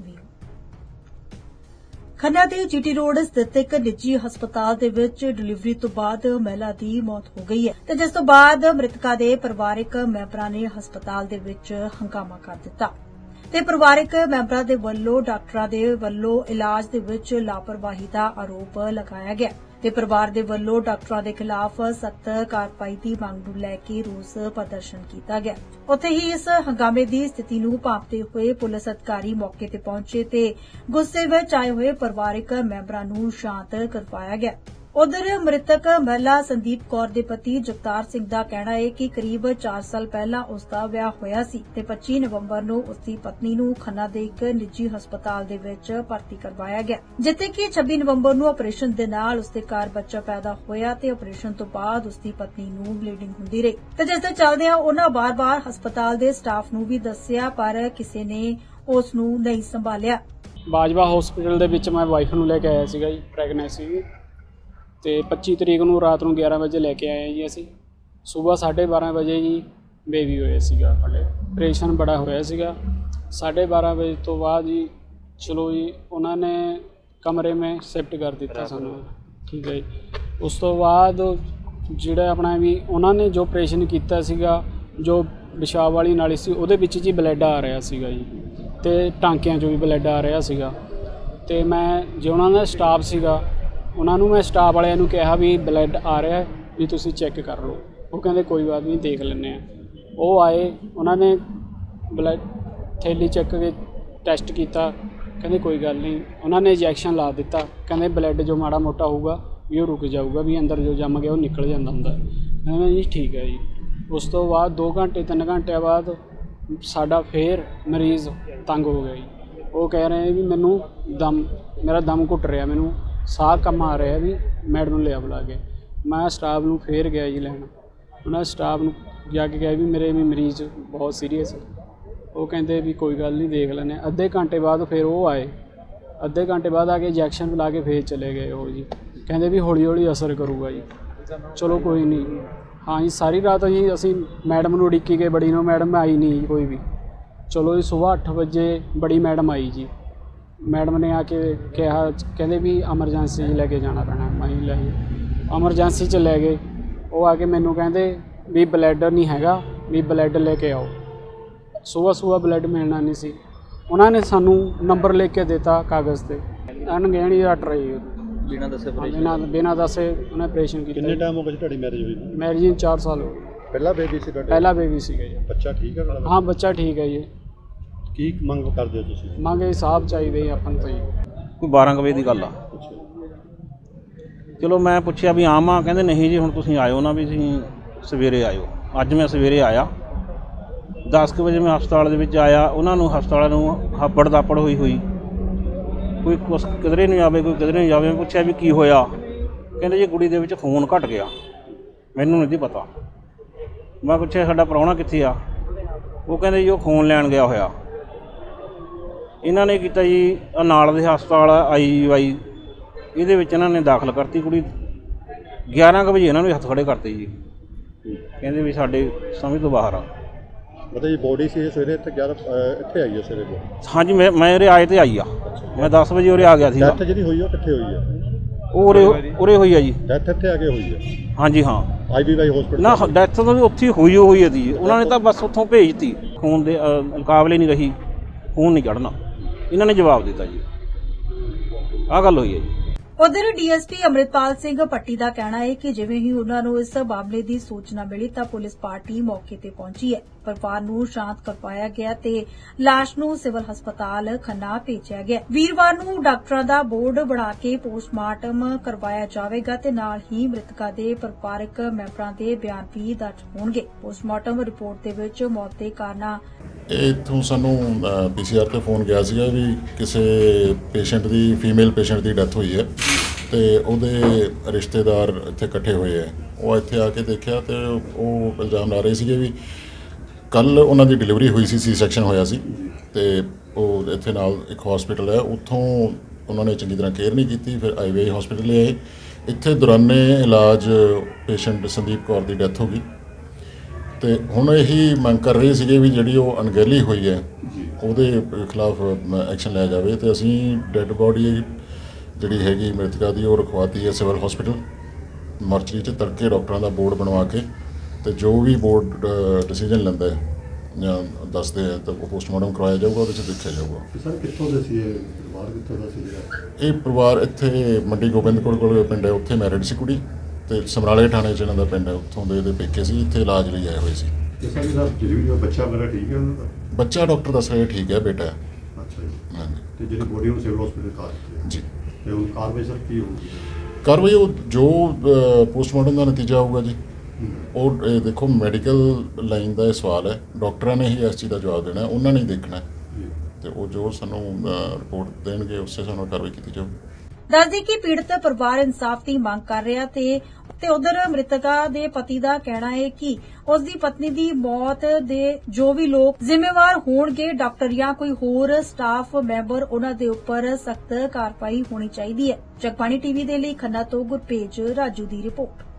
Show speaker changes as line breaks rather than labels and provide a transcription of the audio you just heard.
ਵੀ ਖੰਨਾ ਦੇ GT road ਸਥਿਤ ਇੱਕ ਨਿੱਜੀ ਹਸਪਤਾਲ ਦੇ ਵਿੱਚ ਡਿਲੀਵਰੀ ਤੋਂ ਬਾਅਦ ਮਹਿਲਾ ਦੀ ਮੌਤ ਹੋ ਗਈ ਹੈ ਤੇ ਜਿਸ ਤੋਂ ਬਾਅਦ ਮ੍ਰਿਤਕਾ ਦੇ ਪਰਿਵਾਰਕ ਮੈਂਬਰਾਂ ਨੇ ਹਸਪਤਾਲ ਦੇ ਵਿੱਚ ਹੰਗਾਮਾ ਕਰ ਦਿੱਤਾ। ਤੇ ਪਰਿਵਾਰਕ ਮੈਂਬਰਾਂ ਦੇ ਵੱਲੋਂ ਡਾਕਟਰਾਂ ਦੇ ਵੱਲੋਂ ਇਲਾਜ ਦੇ ਵਿੱਚ ਲਾਪਰਵਾਹੀ ਦਾ ਆਰੋਪ ਲਗਾਇਆ ਗਿਆ। ਤੇ ਪਰਿਵਾਰ ਦੇ ਵੱਲੋਂ ਡਾਕਟਰਾਂ ਦੇ ਖਿਲਾਫ ਸਖਤ ਕਾਰਵਾਈ ਦੀ ਮੰਗ ਨੂੰ ਲੈ ਕੇ ਰੋਸ ਪ੍ਰਦਰਸ਼ਨ ਕੀਤਾ ਗਿਆ। ਉੱਥੇ ਹੀ ਇਸ ਹੰਗਾਮੇ ਦੀ ਸਥਿਤੀ ਨੂੰ ਭਾਂਪਦੇ ਹੋਏ ਪੁਲਿਸ ਅਧਿਕਾਰੀ ਮੌਕੇ ਤੇ ਪਹੁੰਚੇ ਤੇ ਗੁੱਸੇ ਵਿੱਚ ਆਏ ਹੋਏ ਪਰਿਵਾਰਕ ਮੈਂਬਰਾਂ ਨੂੰ ਸ਼ਾਂਤ ਕਰਵਾਇਆ ਗਿਆ। ਉਧਰ ਮ੍ਰਿਤਕ ਮਹਿਲਾ ਸੰਦੀਪ ਕੌਰ ਦੇ ਪਤੀ ਜਗਤਾਰ ਸਿੰਘ ਦਾ ਕਹਿਣਾ ਹੈ ਕਿ ਕਰੀਬ 4 ਸਾਲ ਪਹਿਲਾਂ ਉਸ ਦਾ ਵਿਆਹ ਹੋਇਆ ਸੀ ਤੇ 25 ਨਵੰਬਰ ਨੂੰ ਉਸ ਦੀ ਪਤਨੀ ਨੂੰ ਖੰਨਾ ਦੇ ਇੱਕ ਨਿੱਜੀ ਹਸਪਤਾਲ ਦੇ ਵਿੱਚ ਭਰਤੀ ਕਰਵਾਇਆ ਗਿਆ, ਜਿੱਥੇ ਕਿ 26 ਨਵੰਬਰ ਨੂੰ ਆਪਰੇਸ਼ਨ ਦੇ ਨਾਲ ਉਸ ਦੇ ਘਰ ਬੱਚਾ ਪੈਦਾ ਹੋਇਆ ਤੇ ਆਪਰੇਸ਼ਨ ਤੋਂ ਬਾਅਦ ਉਸ ਦੀ ਪਤਨੀ ਨੂੰ ਬਲੀਡਿੰਗ ਹੁੰਦੀ ਰਹੀ। ਤੇ ਜਿਸ ਦੇ ਚੱਲਦਿਆਂ ਉਹਨਾਂ ਬਾਰ-ਬਾਰ ਹਸਪਤਾਲ ਦੇ ਸਟਾਫ ਨੂੰ ਵੀ ਦੱਸਿਆ, ਪਰ ਕਿਸੇ ਨੇ ਉਸ ਨੂੰ ਨਹੀਂ ਸੰਭਾਲਿਆ।
ਬਾਜਵਾ ਹਸਪੀਟਲ ਦੇ ਵਿੱਚ ਮੈਂ ਵਾਈਫ ਨੂੰ ਲੈ ਕੇ ਆਇਆ ਸੀਗਾ ਜੀ ਪ੍ਰੈਗਨੈਂਸੀ ਤੇ 25 ਤਰੀਕ ਨੂੰ ਰਾਤ ਨੂੰ 11 ਵਜੇ ਲੈ ਕੇ ਆਏ ਜੀ ਅਸੀਂ। ਸਵੇਰ 12:30 ਵਜੇ ਜੀ ਬੇਬੀ ਹੋਇਆ ਸੀਗਾ ਸਾਡੇ। ਆਪਰੇਸ਼ਨ ਬੜਾ ਹੋਇਆ ਸੀਗਾ। 12:30 ਵਜੇ ਤੋਂ ਬਾਅਦ ਜੀ ਚਲੋ ਜੀ ਉਹਨਾਂ ਨੇ ਕਮਰੇ ਮੇ ਸ਼ਿਫਟ ਕਰ ਦਿੱਤਾ ਸਾਨੂੰ। ਠੀਕ ਹੈ ਜੀ। ਉਸ ਤੋਂ ਬਾਅਦ ਜਿਹੜਾ ਆਪਣਾ ਵੀ ਉਹਨਾਂ ਨੇ ਜੋ ਆਪਰੇਸ਼ਨ ਕੀਤਾ ਸੀਗਾ ਜੋ ਪਿਸ਼ਾਬ ਵਾਲੀ ਨਾਲੀ ਸੀ ਉਹਦੇ ਵਿੱਚ ਜੀ ਬਲੱਡ ਆ ਰਿਹਾ ਸੀਗਾ ਜੀ। ਤੇ ਟਾਂਕਿਆਂ 'ਚੋਂ ਵੀ ਬਲੱਡ ਆ ਰਿਹਾ ਸੀਗਾ। ਤੇ ਮੈਂ ਜੇ ਉਹਨਾਂ ਦਾ ਸਟਾਫ ਸੀਗਾ ਉਹਨਾਂ ਨੂੰ ਮੈਂ ਸਟਾਫ ਵਾਲਿਆਂ ਨੂੰ ਕਿਹਾ ਵੀ ਬਲੱਡ ਆ ਰਿਹਾ ਹੈ, ਵੀ ਤੁਸੀਂ ਚੈੱਕ ਕਰ ਲਓ। ਉਹ ਕਹਿੰਦੇ ਕੋਈ ਬਾਤ ਨਹੀਂ ਦੇਖ ਲੈਂਦੇ ਆ ਉਹ ਆਏ ਉਹਨਾਂ ਨੇ ਬਲੱਡ ਥੈਲੀ ਚੱਕ ਕੇ ਟੈਸਟ ਕੀਤਾ। ਕਹਿੰਦੇ ਕੋਈ ਗੱਲ ਨਹੀਂ। ਉਹਨਾਂ ਨੇ ਇੰਜੈਕਸ਼ਨ ਲਾ ਦਿੱਤਾ। ਕਹਿੰਦੇ ਬਲੱਡ ਜੋ ਮਾੜਾ ਮੋਟਾ ਹੋਊਗਾ ਵੀ ਉਹ ਰੁਕ ਜਾਊਗਾ ਵੀ ਅੰਦਰ ਜੋ ਜੰਮ ਗਿਆ ਉਹ ਨਿਕਲ ਜਾਂਦਾ ਹੁੰਦਾ। ਹੈ। ਮੈਂ ਜੀ ਠੀਕ ਹੈ ਜੀ। ਉਸ ਤੋਂ ਬਾਅਦ 2 ਘੰਟੇ 3 ਘੰਟਿਆਂ ਬਾਅਦ ਸਾਡਾ ਫੇਰ ਮਰੀਜ਼ ਤੰਗ ਹੋ ਗਿਆ ਜੀ। ਉਹ ਕਹਿ ਰਹੇ ਵੀ ਮੈਨੂੰ ਦਮ ਮੇਰਾ ਦਮ ਘੁੱਟ ਰਿਹਾ ਮੈਨੂੰ। ਸਾਹ ਕੰਮ ਆ ਰਿਹਾ ਵੀ ਮੈਡਮ ਨੂੰ ਲਿਆ ਬੁਲਾ ਕੇ। ਮੈਂ ਸਟਾਫ ਨੂੰ ਫੇਰ ਗਿਆ ਜੀ ਲੈਣ। ਉਹਨਾਂ ਸਟਾਫ ਨੂੰ ਜਾ ਕੇ ਕਿਹਾ ਵੀ ਮੇਰੇ ਵੀ ਮਰੀਜ਼ ਬਹੁਤ ਸੀਰੀਅਸ ਉਹ ਕਹਿੰਦੇ ਵੀ ਕੋਈ ਗੱਲ ਨਹੀਂ, ਦੇਖ ਲੈਂਦੇ ਅੱਧੇ ਘੰਟੇ ਬਾਅਦ ਫਿਰ ਉਹ ਆਏ। ਅੱਧੇ ਘੰਟੇ ਬਾਅਦ ਆ ਕੇ ਇੰਜੈਕਸ਼ਨ ਲਾ ਕੇ ਫੇਰ ਚਲੇ ਗਏ ਉਹ ਜੀ। ਕਹਿੰਦੇ ਵੀ ਹੌਲੀ ਹੌਲੀ ਅਸਰ ਕਰੂਗਾ ਜੀ। ਚਲੋ ਕੋਈ ਨਹੀਂ। ਹਾਂ ਜੀ, ਸਾਰੀ ਰਾਤ ਜੀ ਅਸੀਂ ਮੈਡਮ ਨੂੰ ਉਡੀਕੀ ਗਏ, ਬੜੀ ਨੂੰ। ਮੈਡਮ ਆਈ ਨਹੀਂ ਜੀ ਕੋਈ ਵੀ। ਚਲੋ ਜੀ ਸਵੇਰ 8 ਵਜੇ ਬੜੀ ਮੈਡਮ ਆਈ ਜੀ। ਮੈਡਮ ਨੇ ਆ ਕੇ ਕਿਹਾ ਕਹਿੰਦੇ ਵੀ ਐਮਰਜੈਂਸੀ 'ਚ ਲੈ ਕੇ ਜਾਣਾ ਪੈਣਾ ਮੈਂ ਹੀ ਲੈ ਐਮਰਜੈਂਸੀ 'ਚ ਲੈ ਗਏ। ਉਹ ਆ ਕੇ ਮੈਨੂੰ ਕਹਿੰਦੇ ਵੀ ਬਲੱਡ ਨਹੀਂ ਹੈਗਾ ਵੀ ਬਲੱਡ ਲੈ ਕੇ ਆਓ। ਸਵੇਰ ਸਵੇਰ ਬਲੱਡ ਮਿਲਣਾ ਨਹੀਂ ਸੀ। ਉਹਨਾਂ ਨੇ ਸਾਨੂੰ ਨੰਬਰ ਲਿਖ ਕੇ ਦਿੱਤਾ ਕਾਗਜ਼ ਤੇ। ਅਣਗਹਿਣੀ ਡਾਕਟਰ ਹੈ ਜੀ
ਬਿਨਾਂ ਦੱਸੇ ਆਪਰੇਸ਼ਨ
ਬਿਨਾਂ ਬਿਨਾਂ ਦੱਸੇ ਉਹਨੇ ਆਪਰੇਸ਼ਨ ਕੀਤਾ।
ਕਿੰਨੇ ਟਾਈਮ ਹੋ ਗਿਆ ਤੁਹਾਡੀ ਮੈਰਿਜ ਹੋਈ ਨੂੰ?
ਮੈਰਿਜ ਨੂੰ 4 ਸਾਲ ਹੋ ਗਏ।
ਪਹਿਲਾ ਬੇਬੀ ਸੀ ਤੁਹਾਡੇ?
ਪਹਿਲਾ ਬੇਬੀ ਸੀਗਾ ਜੀ।
ਬੱਚਾ ਠੀਕ ਹੈ
ਹਾਂ ਬੱਚਾ ਠੀਕ ਹੈ ਜੀ।
ਕੀ ਮੰਗ ਕਰਦੇ ਹੋ ਤੁਸੀਂ?
ਮੰਗੇ ਹਿਸਾਬ ਚਾਹੀਦੇ ਜੀ ਆਪਾਂ ਨੂੰ ਤਾਂ ਜੀ।
ਕੋਈ 12 ਕੁ ਵਜੇ ਦੀ ਗੱਲ ਆ। ਚਲੋ ਮੈਂ ਪੁੱਛਿਆ ਵੀ ਆਮ ਆ ਕਹਿੰਦੇ ਨਹੀਂ ਜੀ ਹੁਣ ਤੁਸੀਂ ਆਇਓ ਨਾ ਵੀ ਤੁਸੀਂ ਸਵੇਰੇ ਆਇਓ। ਅੱਜ ਮੈਂ ਸਵੇਰੇ ਆਇਆ। 10 ਕੁ ਵਜੇ ਮੈਂ ਹਸਪਤਾਲ ਦੇ ਵਿੱਚ ਆਇਆ ਉਹਨਾਂ ਨੂੰ ਹਸਪਤਾਲ ਨੂੰ ਹੱਬੜ ਦਾਪੜ ਹੋਈ ਹੋਈ। ਕੋਈ ਕੁਛ ਕਿਧਰੇ ਨਹੀਂ ਆਵੇ ਕੋਈ ਕਿਧਰੇ ਨਹੀਂ ਜਾਵੇ ਮੈਂ ਪੁੱਛਿਆ ਵੀ ਕੀ ਹੋਇਆ? ਕਹਿੰਦੇ ਜੀ ਕੁੜੀ ਦੇ ਵਿੱਚ ਖੂਨ ਘਟ ਗਿਆ। ਮੈਨੂੰ ਨਹੀਂ ਪਤਾ। ਮੈਂ ਪੁੱਛਿਆ ਸਾਡਾ ਪ੍ਰਾਹੁਣਾ ਕਿੱਥੇ ਆ? ਉਹ ਕਹਿੰਦੇ ਜੀ ਉਹ ਖੂਨ ਲੈਣ ਗਿਆ ਹੋਇਆ। ਇਹਨਾਂ ਨੇ ਕੀਤਾ ਜੀ ਆਹ ਨਾਲ ਦੇ ਹਸਪਤਾਲ ਆਈਵਾਈ ਇਹਦੇ ਵਿੱਚ ਇਹਨਾਂ ਨੇ ਦਾਖਲ ਕਰਤੀ ਕੁੜੀ। 11 ਕੁ ਵਜੇ ਇਹਨਾਂ ਨੂੰ ਹੱਥ ਖੜੇ ਕਰਤੇ ਜੀ। ਕਹਿੰਦੇ ਵੀ ਸਾਡੇ ਸਮਝ ਤੋਂ ਬਾਹਰ ਆ।
ਮਤਲਬ ਇਹ ਬੋਡੀ ਸੀ ਇਹ ਸਵੇਰੇ ਇੱਥੇ 11 ਅਹ, ਇੱਥੇ ਆਈ ਹੈ ਸਵੇਰੇ ਬੋਡੀ
ਹਾਂਜੀ ਮੈਂ ਮੈਂ ਉਰੇ ਆਏ ਤੇ ਆਈ ਆ। ਮੈਂ 10 ਵਜੇ ਉਰੇ ਆ ਗਿਆ ਸੀਗਾ।
ਡੈਥ ਜਿਹੜੀ ਹੋਈ ਉਹ ਕਿੱਥੇ ਹੋਈ ਹੈ
ਉਹ ਉਰੇ ਉਰੇ ਹੋਈ ਆ ਜੀ।
ਡੈਥ ਇੱਥੇ ਆ ਕੇ ਹੋਈ ਹੈ
ਹਾਂਜੀ ਹਾਂ।
ਆਈਬੀਵਾਈ ਹਸਪੀਟਲ
ਨਾ ਡੈਥ ਤਾਂ ਵੀ ਉੱਥੇ ਹੀ ਹੋਈ ਹੋਈ ਆ ਦੀ ਉਹਨਾਂ ਨੇ ਤਾਂ ਬਸ ਉੱਥੋਂ ਭੇਜਤੀ। ਖੂਨ ਦੇ ਮੁਕਾਬਲੇ ਨਹੀਂ ਰਹੀ। ਖੂਨ ਨਹੀਂ ਚੜਨਾ ਇਹਨਾਂ ਨੇ ਜਵਾਬ ਦਿੱਤਾ ਜੀ। ਆਹ ਗੱਲ ਹੋਈ ਹੈ ਜੀ।
ਉਧਰ ਡੀਐਸਪੀ ਅਮਰਿਤਪਾਲ ਸਿੰਘ ਪੱਟੀ ਦਾ ਕਹਿਣਾ ਹੈ ਕਿ ਜਿਵੇਂ ਹੀ ਉਹਨਾਂ ਨੂੰ ਇਸ ਮਾਮਲੇ ਦੀ ਸੂਚਨਾ ਮਿਲੀ ਤਾਂ ਪੁਲਿਸ ਪਾਰਟੀ ਮੌਕੇ ਤੇ ਪਹੁੰਚੀ ਹੈ। ਪਰਿਵਾਰ ਨੂੰ ਸ਼ਾਂਤ ਕਰਵਾਇਆ ਗਿਆ ਤੇ ਲਾਸ਼ ਨੂੰ ਸਿਵਲ ਹਸਪਤਾਲ ਖੰਨਾ ਭੇਜਿਆ ਗਿਆ। ਵੀਰਵਾਰ ਨੂੰ ਡਾਕਟਰਾਂ ਦਾ ਬੋਰਡ ਬਣਾ ਕੇ ਪੋਸਟਮਾਰਟਮ ਕਰਵਾਇਆ ਜਾਵੇਗਾ ਤੇ ਨਾਲ ਹੀ ਮ੍ਰਿਤਕਾ ਦੇ ਪਰਿਵਾਰਕ ਮੈਂਬਰਾਂ ਦੇ ਬਿਆਨ ਵੀ ਦਰਜ ਹੋਣਗੇ। ਪੋਸਟਮਾਰਟਮ ਰਿਪੋਰਟ ਦੇ ਵਿੱਚ ਮੌਤ ਦੇ ਕਾਰਨਾਂ
ਇੱਥੋਂ ਸਾਨੂੰ ਪੀਸੀਆਰ ਤੇ ਫੋਨ ਗਿਆ ਸੀਗਾ ਵੀ ਕਿਸੇ ਪੇਸ਼ੈਂਟ ਦੀ, ਫੀਮੇਲ ਪੇਸ਼ੈਂਟ ਦੀ ਡੈਥ ਹੋਈ ਹੈ ਤੇ ਉਹਦੇ ਰਿਸ਼ਤੇਦਾਰ ਇੱਥੇ ਇਕੱਠੇ ਹੋਏ ਆ ਉਹ ਇੱਥੇ ਆ ਕੇ ਦੇਖਿਆ ਤੇ ਉਹ ਇਲਜ਼ਾਮ ਲਾ ਰਹੇ ਸੀਗੇ ਵੀ ਕੱਲ ਉਹਨਾਂ ਦੀ ਡਿਲੀਵਰੀ ਹੋਈ ਸੀ ਸੀ ਸੈਕਸ਼ਨ ਹੋਇਆ ਸੀ ਤੇ ਉਹ ਇੱਥੇ ਨਾਲ ਇੱਕ ਹਸਪੀਟਲ ਹੈ। ਉੱਥੋਂ ਉਹਨਾਂ ਨੇ ਚੰਗੀ ਤਰ੍ਹਾਂ ਕੇਅਰ ਨਹੀਂ ਕੀਤੀ, ਫਿਰ ਆਈਵੇ ਹਸਪੀਟਲ ਆਏ। ਇੱਥੇ ਦੌਰਾਨੇ ਇਲਾਜ ਪੇਸ਼ੈਂਟ ਸੰਦੀਪ ਕੌਰ ਦੀ ਡੈਥ ਹੋ ਗਈ। ਤੇ ਹੁਣ ਇਹੀ ਮੰਗ ਕਰ ਰਹੇ ਸੀਗੇ ਵੀ ਜਿਹੜੀ ਉਹ ਅਣਗਹਿਲੀ ਹੋਈ ਹੈ ਉਹਦੇ ਖਿਲਾਫ ਐਕਸ਼ਨ ਲਿਆ ਜਾਵੇ ਤੇ ਅਸੀਂ ਡੈੱਡ ਬੋਡੀ ਜਿਹੜੀ ਹੈਗੀ ਮ੍ਰਿਤਕਾ ਦੀ ਉਹ ਰਖਵਾਤੀ ਹੈ ਸਿਵਲ ਹਸਪੀਟਲ ਮਰਚਰੀ 'ਚ ਤੜਕੇ ਡਾਕਟਰਾਂ ਦਾ ਬੋਰਡ ਬਣਵਾ ਕੇ ਤੇ ਜੋ ਵੀ ਬੋਰਡ ਡਿਸੀਜਨ ਲੈਂਦਾ ਹੈ ਜਾਂ ਦੱਸਦੇ ਹੈ ਤਾਂ ਉਹ ਪੋਸਟਮਾਰਟਮ ਕਰਵਾਇਆ ਜਾਊਗਾ ਉਹਦੇ 'ਚ ਦੇਖਿਆ ਜਾਊਗਾ।
ਸਰ ਕਿੱਥੋਂ ਦੇ ਸੀ ਇਹ ਪਰਿਵਾਰ ਕਿੱਥੋਂ ਦਾ ਸੀ
ਇਹ ਪਰਿਵਾਰ ਇੱਥੇ ਮੰਡੀ ਗੋਬਿੰਦਪੁਰ ਕੋਲ ਪਿੰਡ ਹੈ ਉੱਥੇ ਮੈਰਿਡ ਸੀ ਕੁੜੀ। ਤੇ ਸਮਰਾਲੇ ਥਾਣੇ 'ਚ ਇਹਨਾਂ ਦਾ ਪਿੰਡ ਹੈ ਉੱਥੋਂ ਦੇ ਇਹਦੇ ਪੇਕੇ ਸੀ ਇੱਥੇ ਇਲਾਜ ਲਈ ਆਏ ਹੋਏ ਸੀ।
ਤੇ ਸਰ ਇਹਦਾ ਡਿਲੀਵਰੀ ਦਾ ਬੱਚਾ ਮੇਰਾ ਠੀਕ ਹੈ ਉਹਨਾਂ ਦਾ?
ਬੱਚਾ ਡਾਕਟਰ ਦੱਸ ਰਿਹਾ ਠੀਕ ਹੈ ਬੇਟਾ
ਅੱਛਾ ਜੀ।
ਹਾਂਜੀ।
ਤੇ ਜਿਹੜੀ ਬੋਡੀ ਨੂੰ ਸਿਵਲ ਹਸਪੀਟਲ ਕਾਰ ਦਿੱਤੀ
ਜੀ।
ਤੇ ਹੁਣ ਕਾਰਵਾਈ ਸਰ ਕੀ ਹੋਊਗੀ?
ਕਾਰਵਾਈ ਉਹ ਜੋ ਪੋਸਟਮਾਰਟਮ ਦਾ ਨਤੀਜਾ ਆਊਗਾ ਜੀ। ਉਹ ਇਹ ਦੇਖੋ ਮੈਡੀਕਲ ਲਾਈਨ ਦਾ ਇਹ ਸਵਾਲ ਹੈ। ਡਾਕਟਰਾਂ ਨੇ ਹੀ ਇਸ ਚੀਜ਼ ਦਾ ਜਵਾਬ ਦੇਣਾ ਹੈ, ਉਹਨਾਂ ਨੇ ਹੀ ਦੇਖਣਾ ਹੈ। ਤੇ ਉਹ ਜੋ ਸਾਨੂੰ ਰਿਪੋਰਟ ਦੇਣਗੇ ਉਸੇ ਨਾਲ ਕਾਰਵਾਈ ਕੀਤੀ ਜਾਊਗੀ
ਦੱਸਦੀ ਕਿ ਪੀੜਤ ਪਰਿਵਾਰ ਇਨਸਾਫ ਦੀ ਮੰਗ ਕਰ ਰਿਹਾ ਤੇ ਤੇ ਉਧਰ ਮ੍ਰਿਤਕਾ ਦੇ ਪਤੀ ਦਾ ਕਹਿਣਾ ਹੈ ਕਿ ਉਸ ਦੀ ਪਤਨੀ ਦੀ ਮੌਤ ਦੇ ਜੋ ਵੀ ਲੋਕ ਜ਼ਿੰਮੇਵਾਰ ਹੋਣਗੇ, ਡਾਕਟਰ ਜਾਂ ਕੋਈ ਹੋਰ ਸਟਾਫ ਮੈਂਬਰ, ਉਹਨਾਂ ਦੇ ਉੱਪਰ ਸਖਤ ਕਾਰਵਾਈ ਹੋਣੀ ਚਾਹੀਦੀ ਹੈ। ਜਗਬਾਣੀ ਟੀਵੀ ਦੇ ਲਈ ਖੰਨਾ ਤੋਂ ਗੁਰਪੇਜ ਰਾਜੂ ਦੀ ਰਿਪੋਰਟ।